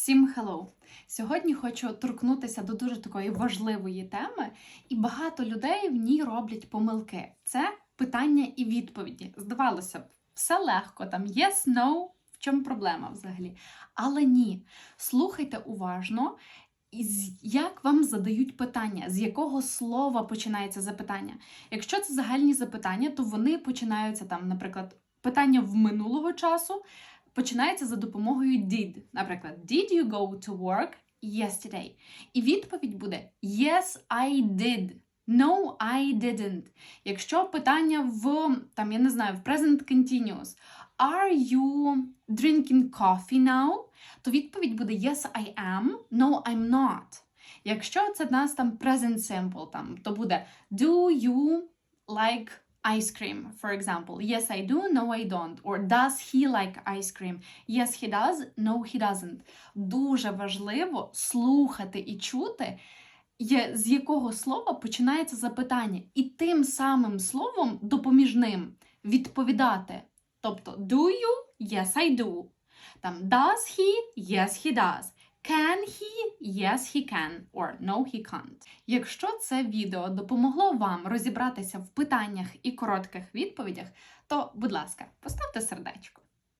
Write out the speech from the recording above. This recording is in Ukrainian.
Всім hello! Сьогодні хочу торкнутися до дуже такої важливої теми, і багато людей в ній роблять помилки. Це питання і відповіді. Здавалося б, все легко, там yes, no, в чому проблема взагалі. Але ні. Слухайте уважно, як вам задають питання, з якого слова починається запитання. Якщо це загальні запитання, то вони починаються там, наприклад, питання в минулого часу починається за допомогою did. Наприклад, did you go to work yesterday? І відповідь буде Yes, I did. No, I didn't. Якщо питання в там, я не знаю, в present continuous, Are you drinking coffee now? То відповідь буде Yes, I am. No, I'm not. Якщо це в нас там present simple, там, то буде Do you like ice cream, for example. Yes, I do, no, I don't. Or does he like ice cream? Yes, he does, no, he doesn't. Дуже важливо слухати і чути, з якого слова починається запитання, і тим самим словом допоміжним відповідати. Тобто, do you? Yes, I do. Там does he? Yes, he does. Can he? Yes, he can. Or no, he can't. Якщо це відео допомогло вам розібратися в питаннях і коротких відповідях, то, будь ласка, поставте сердечко.